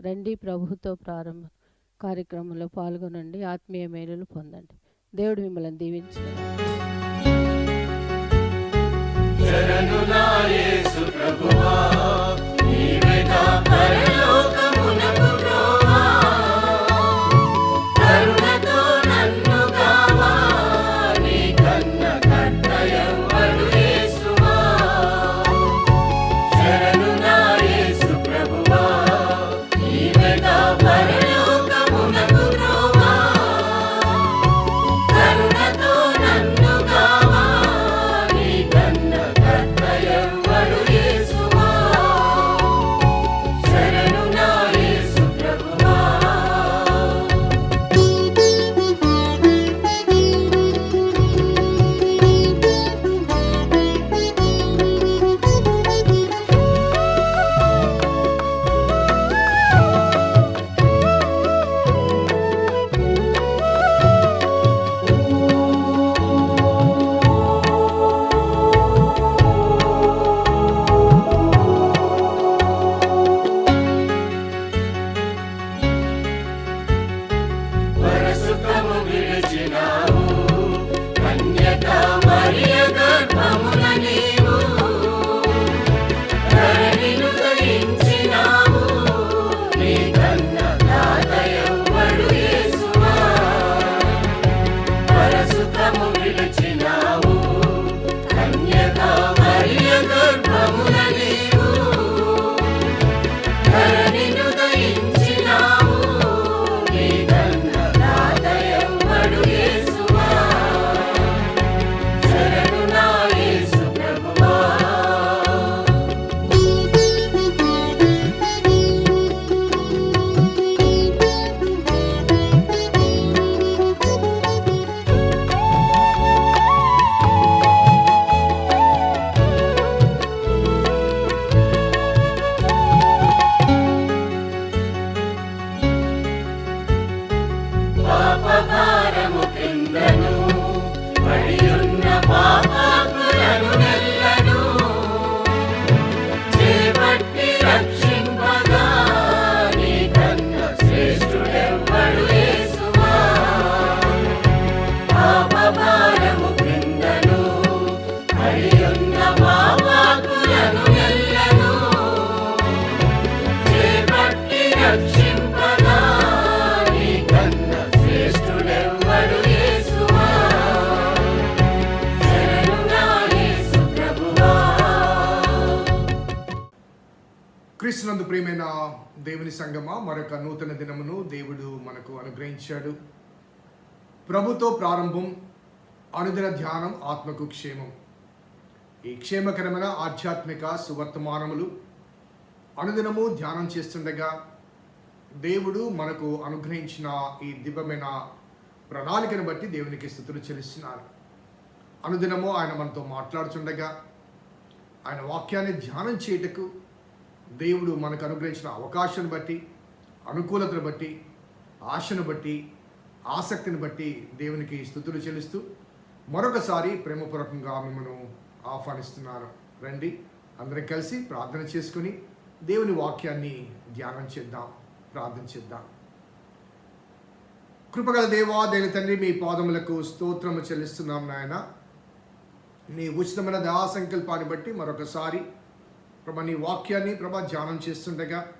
రండి ప్రభుతో ప్రారంభ కార్యక్రమంలో పాల్గొనండి. ఆత్మీయ మేలులు పొందండి. దేవుడు మిమ్మల్ని దీవించగలరు ప్రభువా దేవుని సంగమా మరొక నూతన దినమును దేవుడు మనకు అనుగ్రహించాడు. ప్రభుతో ప్రారంభం అనుదిన ధ్యానం ఆత్మకు క్షేమం. ఈ క్షేమకరమైన ఆధ్యాత్మిక సువర్తమానములు అనుదినము ధ్యానం చేస్తుండగా దేవుడు మనకు అనుగ్రహించిన ఈ దివ్యమైన ప్రణాళికను బట్టి దేవునికి స్థుతులు చెల్లిస్తున్నారు. అనుదినము ఆయన మనతో మాట్లాడుచుండగా ఆయన వాక్యాన్ని ధ్యానం చేయుటకు దేవుడు మనకు అనుగ్రహించిన అవకాశాన్ని బట్టి అనుకూలతను బట్టి ఆశను బట్టి ఆసక్తిని బట్టి దేవునికి స్థుతులు చెల్లిస్తూ మరొకసారి ప్రేమపూర్వకంగా మిమ్మల్ని ఆహ్వానిస్తున్నాను. రండి అందరం కలిసి ప్రార్థన చేసుకుని దేవుని వాక్యాన్ని ధ్యానం చేద్దాం ప్రార్థన చేద్దాం. కృపగల దేవా దేని తండ్రి మీ పాదములకు స్తోత్రము చెల్లిస్తున్నాం నాయన. నీ ఉచితమైన దయా సంకల్పాన్ని బట్టి మరొకసారి ప్రభా నీ వాక్యాన్ని ప్రభా ధ్యానం చేస్తుండగా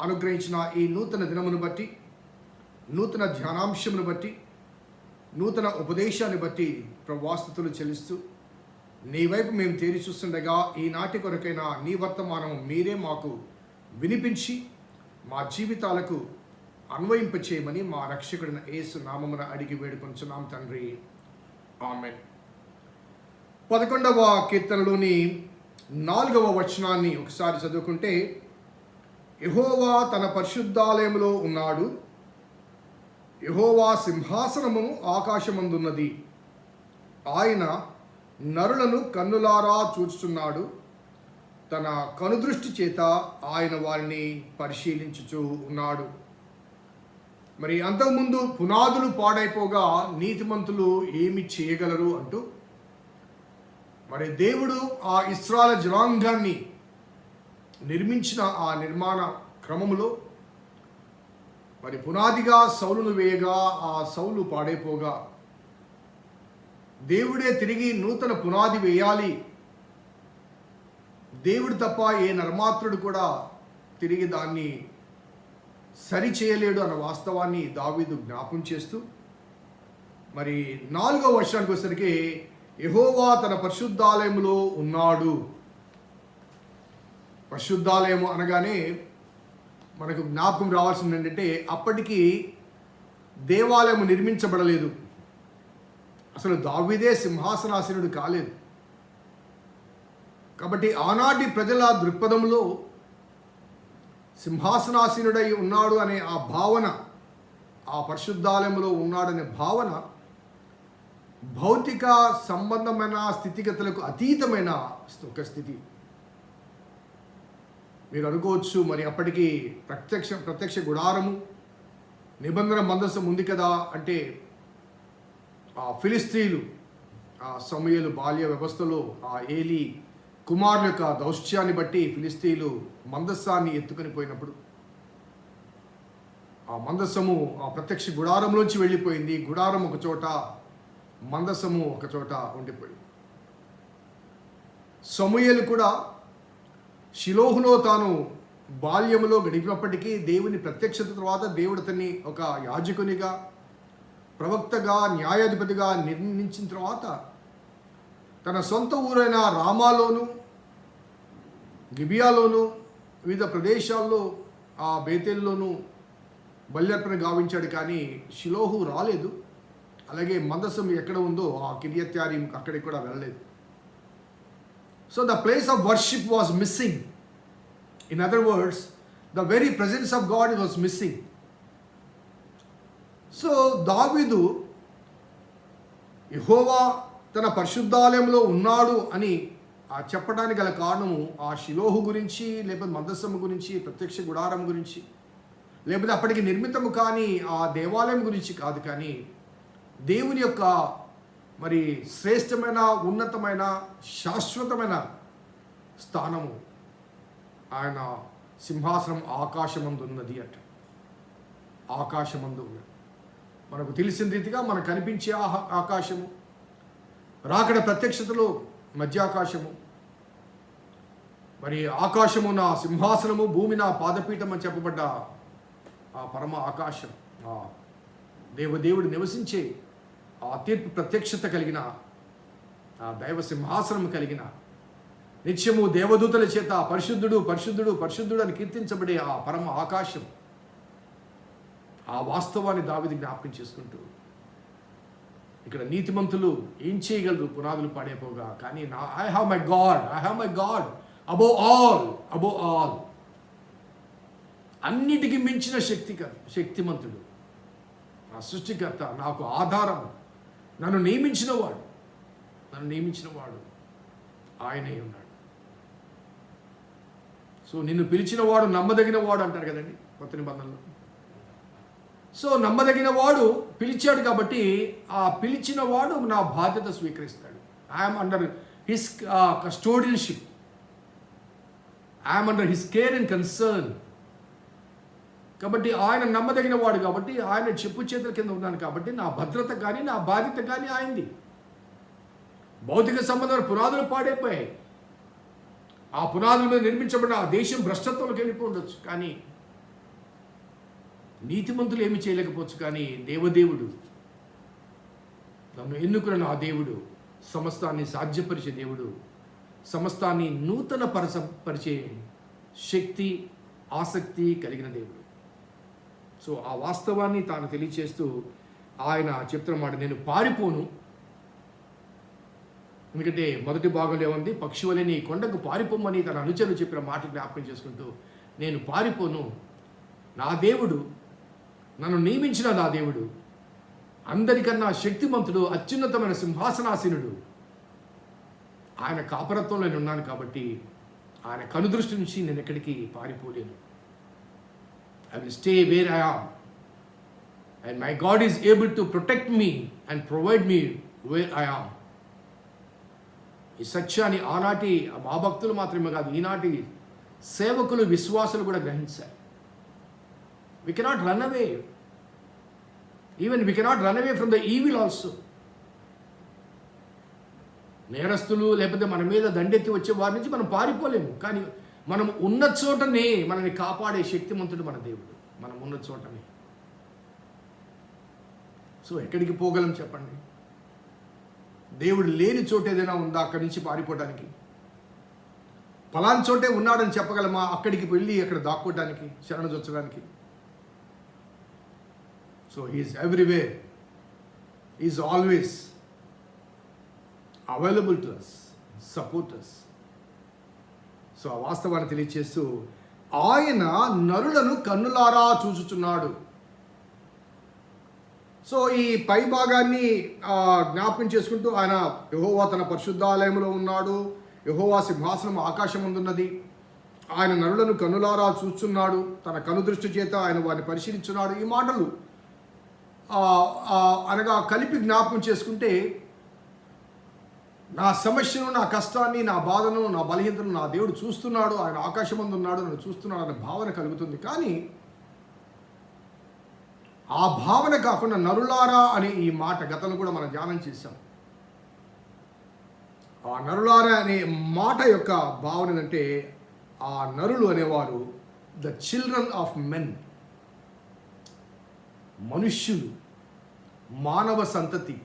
అనుగ్రహించిన ఈ నూతన దినమును బట్టి నూతన ధ్యానాంశమును బట్టి నూతన ఉపదేశాన్ని బట్టి ప్రవాస్తుతులు చెల్లిస్తూ నీ వైపు మేము తేరి చూస్తుండగా ఈనాటి కొరకైన నీ వర్తమానం మీరే మాకు వినిపించి మా జీవితాలకు అన్వయింపచేయమని మా రక్షకుడిన యేసు నామమున అడిగి వేడుకొంచున్నాం తండ్రి. ఆమెన్. పదకొండవ కీర్తనలోని నాలుగవ వచనాన్ని ఒకసారి చదువుకుంటే యహోవా తన పరిశుద్ధాలయంలో ఉన్నాడు. యహోవా సింహాసనము ఆకాశమందున్నది. ఆయన నరులను కన్నులారా చూచుచున్నాడు. తన కనుదృష్టి చేత ఆయన వారిని పరిశీలించుచూ ఉన్నాడు. మరి అంతకుముందు పునాదులు పాడైపోగా నీతిమంతులు ఏమి చేయగలరు అంటూ మరి దేవుడు ఆ ఇస్రాల జనాంగాన్ని నిర్మించిన ఆ నిర్మాణ క్రమములో మరి పునాదిగా సౌలును వేయగా ఆ సౌలు పాడైపోగా దేవుడే తిరిగి నూతన పునాది వేయాలి. దేవుడు తప్ప ఏ నర్మాత్రుడు కూడా తిరిగి దాన్ని సరి చేయలేడు అన్న వాస్తవాన్ని దావీదు జ్ఞాపం చేస్తూ మరి నాలుగో వర్షానికి వచ్చేసరికి యహోవా తన పరిశుద్ధాలయంలో ఉన్నాడు. పరిశుద్ధాలయం అనగానే మనకు జ్ఞాపకం రావాల్సింది ఏంటంటే అప్పటికి దేవాలయం నిర్మించబడలేదు. అసలు దావిదే సింహాసనాసనుడు కాలేదు. కాబట్టి ఆనాటి ప్రజల దృక్పథంలో సింహాసనాసీనుడై ఉన్నాడు అనే ఆ భావన ఆ పరిశుద్ధాలయంలో ఉన్నాడనే భావన భౌతిక సంబంధమైన స్థితిగతులకు అతీతమైన ఒక స్థితి. మీరు అనుకోవచ్చు మరి అప్పటికి ప్రత్యక్ష ప్రత్యక్ష గుడారము నిబంధన మందస్సు ఉంది కదా అంటే ఆ ఫిలిస్త్రీలు ఆ సమయలు బాల్య వ్యవస్థలో ఆ ఏలి కుమారుల యొక్క దౌష్ట్యాన్ని బట్టి ఫిలిస్తీన్లు మందస్సాన్ని ఎత్తుకొని పోయినప్పుడు ఆ మందస్సము ఆ ప్రత్యక్ష గుడారంలోంచి వెళ్ళిపోయింది. గుడారం ఒక చోట మందసము ఒక చోట ఉండిపోయింది. సమూయలు కూడా శిలోహులో తాను బాల్యములో గడిపినప్పటికీ దేవుని ప్రత్యక్షత తర్వాత దేవుడు అతన్ని ఒక యాజకునిగా ప్రవక్తగా న్యాయాధిపతిగా నిర్ణయించిన తర్వాత తన సొంత ఊరైన రామాలోను గిబియాలోను వివిధ ప్రదేశాల్లో ఆ బేతెల్లోనూ బల్యర్పణ గావించాడు కానీ షిలోహు రాలేదు. అలాగే మందసం ఎక్కడ ఉందో ఆ కిరియత్యారి అక్కడికి కూడా వెళ్ళలేదు. So the place of worship was missing in other words the very presence of God was missing so దావీదు యహోవా తన పరిశుద్ధాలయంలో ఉన్నాడు అని ఆ చెప్పడానికి గల కారణము ఆ శిలోహు గురించి లేకపోతే మందస్సము గురించి ప్రత్యక్ష గుడారం గురించి లేకపోతే అప్పటికి నిర్మితము కానీ ఆ దేవాలయం గురించి కాదు కానీ దేవుని యొక్క మరి శ్రేష్టమైన ఉన్నతమైన శాశ్వతమైన స్థానము ఆయన సింహాసనం ఆకాశమందు ఉన్నది అట. ఆకాశమందు ఉన్నది. మనకు తెలిసిన రీతిగా మనకు కనిపించే ఆహ- ఆకాశము రాకడ ప్రత్యక్షతలో మధ్యాకాశము. మరి ఆకాశము నా సింహాసనము భూమి నా పాదపీఠం అని చెప్పబడ్డ ఆ పరమ ఆకాశం. ఆ దేవదేవుడు నివసించే ఆ తీర్పు ప్రత్యక్షత కలిగిన ఆ దైవ సింహాసనం కలిగిన నిత్యము దేవదూతల చేత పరిశుద్ధుడు పరిశుద్ధుడు పరిశుద్ధుడు అని కీర్తించబడే ఆ పరమ ఆకాశం ఆ వాస్తవాన్ని దావిది జ్ఞాపకం చేసుకుంటూ ఇక్కడ నీతిమంతులు ఏం చేయగలరు? పునాదులు పాడైపోగా కానీ నా I have my God I have my God above all above all అన్నిటికీ మించిన శక్తి శక్తిమంతుడు నా సృష్టికర్త నాకు ఆధారం. నన్ను నియమించినవాడు నన్ను నియమించినవాడు ఆయనే ఉన్నాడు. సో నిన్ను పిలిచిన వాడు నమ్మదగిన వాడు అంటారు కదండి కొత్త నిబంధనలో. సో నమ్మదగిన వాడు పిలిచాడు కాబట్టి ఆ పిలిచిన వాడు నా బాధ్యత స్వీకరిస్తాడు. I'm under his custodianship I'm under his care and concern కాబట్టి ఆయన నమ్మదగిన వాడు కాబట్టి ఆయన చెప్పు చేతుల కింద ఉన్నాను కాబట్టి నా భద్రత కానీ నా బాధ్యత కానీ ఆయనది. భౌతిక సంబంధాలు పునాదులు పాడైపోయాయి. ఆ పునాదుల మీద నిర్మించబడిన ఆ దేశం భ్రష్టత్వంలోకి వెళ్ళిపోయి ఉండొచ్చు కానీ నీతిమంతులు ఏమి చేయలేకపోవచ్చు. కానీ దేవదేవుడు నన్ను ఎన్నుకున్న నా దేవుడు సమస్తాన్ని సాధ్యపరిచే దేవుడు సమస్తాన్ని నూతన పరస పరిచే శక్తి ఆసక్తి కలిగిన దేవుడు. సో ఆ వాస్తవాన్ని తాను తెలియచేస్తూ ఆయన చిత్రం మాట నేను పారిపోను. ఎందుకంటే మొదటి భాగంలో ఏముంది? పక్షి నీ కొండకు పారిపోమని తన అనుచరులు చెప్పిన మాట జ్ఞాపకం చేసుకుంటూ నేను పారిపోను. నా దేవుడు నన్ను నియమించిన నా దేవుడు అందరికన్నా శక్తిమంతుడు అత్యున్నతమైన సింహాసనాసీనుడు. ఆయన కాపరత్వంలో నేను ఉన్నాను కాబట్టి ఆయన కనుదృష్టి నుంచి నేను ఎక్కడికి పారిపోలేను. I will stay where I am. And my God is able to protect me and provide me where I am. ఈ సత్యాన్ని ఆనాటి ఆ భక్తులు మాత్రమే కాదు ఈనాటి సేవకులు విశ్వాసులు కూడా గ్రహించారు we cannot run away even we cannot run away from the evil also నేరస్తులు లేకపోతే మన మీద దండెత్తి వచ్చే వారి నుంచి మనం పారిపోలేము కానీ మనం ఉన్న చోటనే మనల్ని కాపాడే శక్తిమంతుడు మన దేవుడు. మనం ఉన్న చోటనే. సో ఎక్కడికి పోగలం చెప్పండి? దేవుడు లేని చోటు ఏదైనా ఉందా అక్కడి నుంచి పారిపోవడానికి? పలాన్ చోటే ఉన్నాడని చెప్పగలమా? అక్కడికి వెళ్ళి అక్కడ దాక్కోవడానికి శరణజొచ్చడానికి? So is every way is always available to us support us so ఆ వాస్తవాన్ని తెలియచేస్తూ ఆయన నరులను కన్నులారా చూచుచున్నాడు. సో ఈ పై భాగాన్ని జ్ఞాపకం చేసుకుంటూ ఆయన యహోవా తన పరిశుద్ధాలయంలో ఉన్నాడు. యహోవా సింహాసనం ఆకాశం ముందున్నది. ఆయన నరులను కన్నులారా చూస్తున్నాడు తన కనుదృష్టి చేత ఆయన వారిని పరిశీలించున్నాడు. ఈ మాటలు అనగా కలిపి జ్ఞాపకం చేసుకుంటే నా సమస్యను నా కష్టాన్ని నా బాధను నా బలహీనతను నా దేవుడు చూస్తున్నాడు ఆయన ఆకాశమందు ఉన్నాడు నన్ను చూస్తున్నాడు అనే భావన కలుగుతుంది. కానీ ఆ భావన కాకుండా నరులారా అనే ఈ మాట గతంలో కూడా మనం ధ్యానం చేశాం. ఆ నరులారా అనే మాట యొక్క భావన ఏంటంటే ఆ నరులు అనేవారు ద చిల్డ్రన్ ఆఫ్ మెన్. మనుష్యులు మానవ సంతతి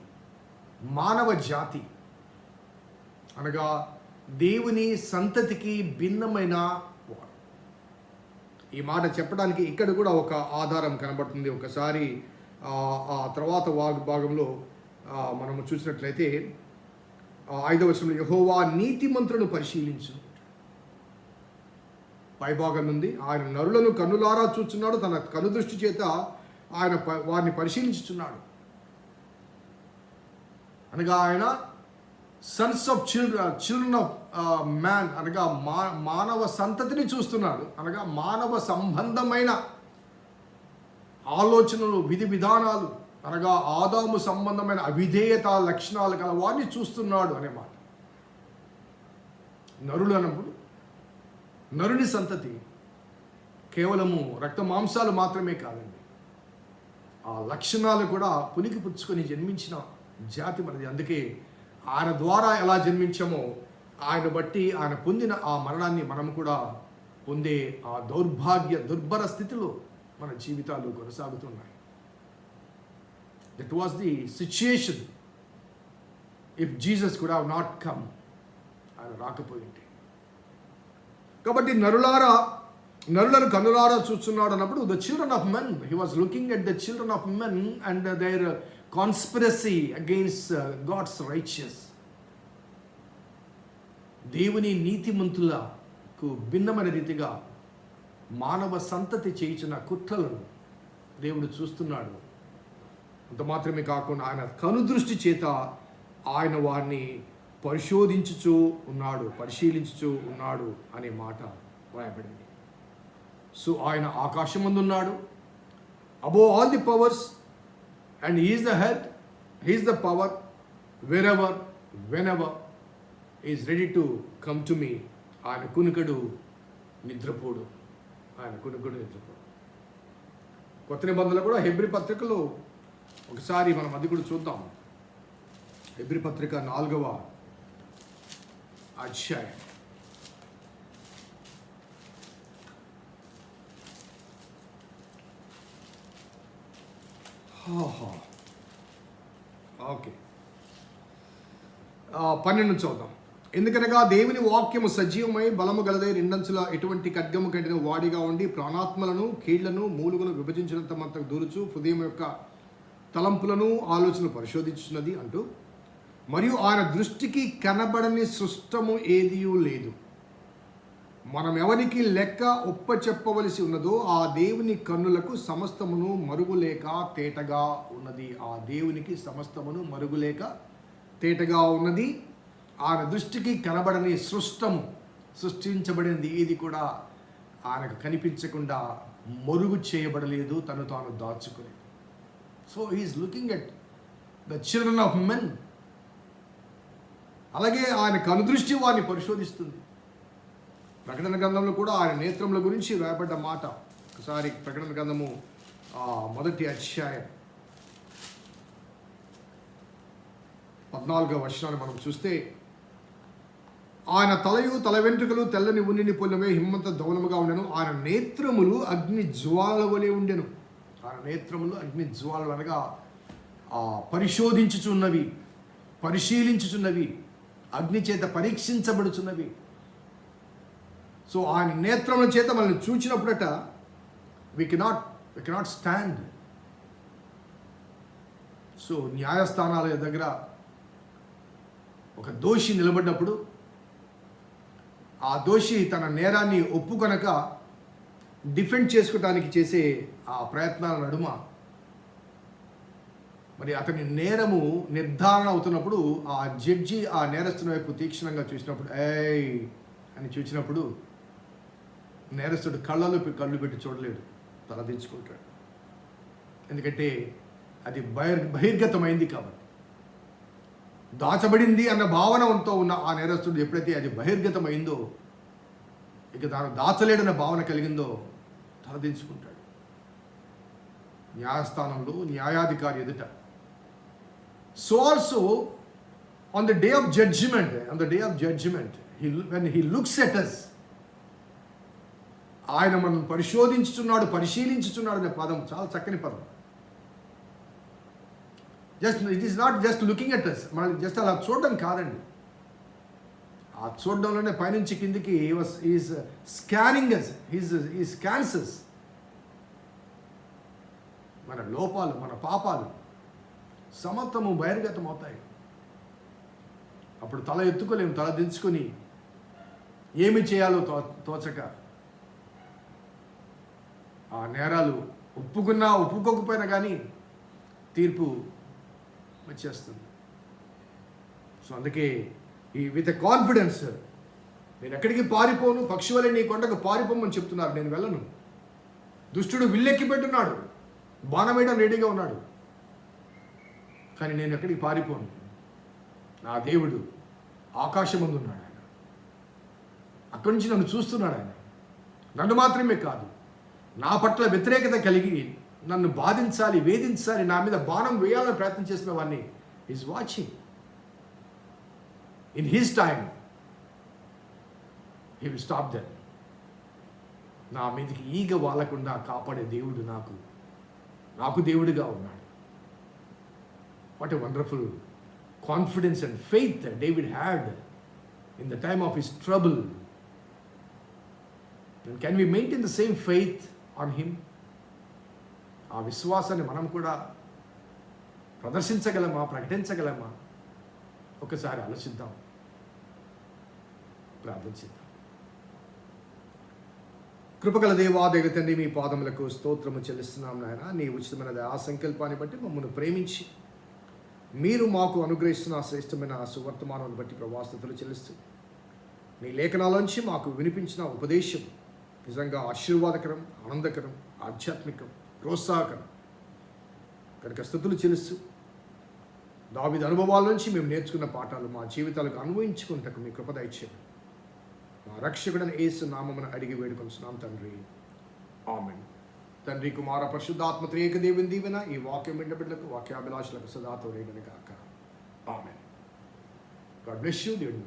మానవ జాతి. అనగా దేవుని సంతతికి భిన్నమైన వాడు. ఈ మాట చెప్పడానికి ఇక్కడ కూడా ఒక ఆధారం కనబడుతుంది. ఒకసారి ఆ, తర్వాత వాగ్ భాగంలో మనము చూసినట్లయితే ఐదవ వర్షంలో యహోవా నీతిమంతులను పరిశీలించు. పైభాగం నుండి ఆయన నరులను కన్నులారా చూచున్నాడు తన కనుదృష్టి చేత ఆయన ప- వారిని పరిశీలించుచున్నాడు. అనగా ఆయన sons of children children of man అనగా మా మానవ సంతతిని చూస్తున్నాడు. అనగా మానవ సంబంధమైన ఆలోచనలు విధి విధానాలు అనగా ఆదాము సంబంధమైన అవిధేయత లక్షణాలు గల వారిని చూస్తున్నాడు అనే మాట. నరులు అన్నప్పుడు నరుని సంతతి కేవలము రక్త మాంసాలు మాత్రమే కాదండి. ఆ లక్షణాలు కూడా పునికి పుచ్చుకొని జన్మించిన జాతి మనది. అందుకే ఆయన ద్వారా ఎలా జన్మించామో ఆయన బట్టి ఆయన పొందిన ఆ మరణాన్ని మనం కూడా పొందే ఆ దౌర్భాగ్య దుర్భర స్థితిలో మన జీవితాలు కొనసాగుతున్నాయి. That was the situation if Jesus could have not come ఆయన రాకపోయింటే. కాబట్టి నరులారా నరులను కనులారా చూస్తున్నాడు అన్నప్పుడు the children of men he was looking at the children of men and their conspiracy against God's righteous దేవుని నీతిమంతులకు భిన్నమైన రీతిగా మానవ సంతతి చేయించిన కుట్రలను దేవుడు చూస్తున్నాడు. అంత మాత్రమే కాకుండా ఆయన కనుదృష్టి చేత ఆయన వారిని పరిశోధించుచూ ఉన్నాడు పరిశీలించుచూ ఉన్నాడు అనే మాట వ్రాయబడింది. సో ఆయన ఆకాశం ఉన్నాడు above all the powers and is the head he's the power wherever whenever is ready to come to me ఆయన కునుకడు నిద్రపోడు ఆయన కునుకడు నిద్రపోడు. కొత్త నిబంధనలు కూడా హెబ్రి పత్రికలో ఒకసారి మనం అది కూడా చూద్దాం. హెబ్రి పత్రిక నాలుగవ అధ్యాయం. ఓకే. పన్నెండు చూద్దాం. ఎందుకనగా దేవుని వాక్యము సజీవమై బలము గలదై రెండంచుల ఎటువంటి ఖడ్గము కట్టిన వాడిగా ఉండి ప్రాణాత్మలను కీళ్ళను మూలుగును విభజించినంత మంతకు దూరుచు హృదయం యొక్క తలంపులను ఆలోచనలు పరిశోధించున్నది అంటూ మరియు ఆయన దృష్టికి కనబడని సృష్టము ఏదీ లేదు. మనం ఎవరికి లెక్క ఒప్ప చెప్పవలసి ఉన్నదో ఆ దేవుని కన్నులకు సమస్తమును మరుగులేక తేటగా ఉన్నది. ఆ దేవునికి సమస్తమును మరుగులేక తేటగా ఉన్నది. ఆయన దృష్టికి కనబడని సృష్టము సృష్టించబడింది ఇది కూడా ఆయనకు కనిపించకుండా మరుగు చేయబడలేదు తను తాను దాచుకునేది. So he's looking at the children of men అలాగే ఆయన కనుదృష్టి వారిని పరిశోధిస్తుంది. ప్రకటన గ్రంథంలో కూడా ఆయన నేత్రముల గురించి రాయబడ్డ మాట. ఒకసారి ప్రకటన గ్రంథము మొదటి అధ్యాయం. పద్నాలుగో వర్షాన్ని మనం చూస్తే ఆయన తలయు తల వెంట్రుకలు తెల్లని ఉన్నిని పొలమే హిమ్మంత దౌలముగా ఉండెను. ఆయన నేత్రములు అగ్ని జ్వాల వలె ఉండెను. ఆయన నేత్రములు అగ్ని జ్వాలలు అనగా పరిశోధించుచున్నవి పరిశీలించుచున్నవి అగ్ని చేత పరీక్షించబడుచున్నవి. సో ఆయన నేత్రముల చేత మనల్ని చూచినప్పుడట we cannot we cannot stand so న్యాయస్థానాల దగ్గర ఒక దోషి నిలబడ్డప్పుడు ఆ దోషి తన నేరాన్ని ఒప్పుకొనక డిఫెండ్ చేసుకోవటానికి చేసే ఆ ప్రయత్నాల నడుమ మరి అతని నేరము నిర్ధారణ అవుతున్నప్పుడు ఆ జడ్జి ఆ నేరస్తుని వైపు తీక్షణంగా చూసినప్పుడు ఏయ్ అని చూసినప్పుడు నేరస్తుడు కళ్ళలో కళ్ళు పెట్టి చూడలేడు. తలదించుకుంటాడు ఎందుకంటే అది బహిర్ బహిర్గతమైంది కాబట్టి. దాచబడింది అన్న భావనతో ఉన్న ఆ నేరస్తుడు ఎప్పుడైతే అది బహిర్గతమైందో ఇక తాను దాచలేడన్న భావన కలిగిందో తలదించుకుంటాడు న్యాయస్థానంలో న్యాయాధికారి ఎదుట. So also on the day of judgement on the day of judgement he when he looks at us ఆయన మనం పరిశోధించుచున్నాడు పరిశీలించుచున్నాడు అనే పదం చాలా చక్కని పదం. Just it is not just looking at us మనం జస్ట్ అలా చూడడం కాదండి. ఆ చూడడంలోనే పైనుంచి కిందికి ఈజ్ స్కానింగ్ అస్ హీజ్ ఈ స్కాన్సెస్ మన లోపాలు మన పాపాలు సమత్వము బహిర్గతం అవుతాయి అప్పుడు తల ఎత్తుకోలేము తల దించుకొని ఏమి చేయాలో తో తోచక ఆ నేరాలు ఒప్పుకున్నా ఒప్పుకోకపోయినా కానీ తీర్పు వచ్చేస్తుంది. సో అందుకే ఈ విత్ కాన్ఫిడెన్స్ నేను ఎక్కడికి పారిపోను పక్షి నీ కొండకు పారిపోమని చెప్తున్నారు నేను వెళ్ళను. దుష్టుడు విల్లెక్కి పెట్టున్నాడు బాణం వేయడం రెడీగా ఉన్నాడు. కానీ నేను ఎక్కడికి పారిపోను? నా దేవుడు ఆకాశం ముందు ఆయన. అక్కడి నుంచి నన్ను చూస్తున్నాడు ఆయన. నన్ను మాత్రమే కాదు నా పట్ల వ్యతిరేకత కలిగి నన్ను బాధించాలి వేధించాలి నా మీద బాణం వేయాలని ప్రయత్నం చేసిన వాడిని is watching in his time he will stop then నా మీదకి ఈగ వాలకుండా కాపాడే దేవుడు నాకు నాకు దేవుడిగా ఉన్నాడు. What a wonderful confidence and faith David had in the time of his trouble can can maintain the same faith on him ఆ విశ్వాసాన్ని మనం కూడా ప్రదర్శించగలమా ప్రకటించగలమా? ఒకసారి ఆలోచిద్దాం. ప్రార్థించిద్దాం కృపగల దేవాదేవి తండ్రి మీ పాదములకు స్తోత్రము చెల్లిస్తున్నాం నాయన. నీ ఉచితమైన ఆ సంకల్పాన్ని బట్టి మమ్మల్ని ప్రేమించి మీరు మాకు అనుగ్రహిస్తున్న శ్రేష్టమైన సువర్తమానాన్ని బట్టి ప్రవాసతలు చెల్లిస్తూ మీ లేఖనాలోంచి మాకు వినిపించిన ఉపదేశం నిజంగా ఆశీర్వాదకరం ఆనందకరం ఆధ్యాత్మికం ప్రోత్సాహకరం. కనుక స్థుతులు చెలుస్తూ దావిద అనుభవాల నుంచి మేము నేర్చుకున్న పాఠాలు మా జీవితాలకు అన్వయించుకుంటకు మీ కృప దయచేయండి మా రక్షకుడని ఏసు నామమున అడిగి వేడుకొనిస్తున్నాం తండ్రి. ఆమెన్. తండ్రి కుమార పరిశుద్ధాత్మ త్రేక దేవుని దీవెన ఈ వాక్యం బిడ్డ బిడ్డలకు వాక్యాభిలాషులకు సదాతో రేగని కాక ఆమెన్. God bless you. దేవుడిని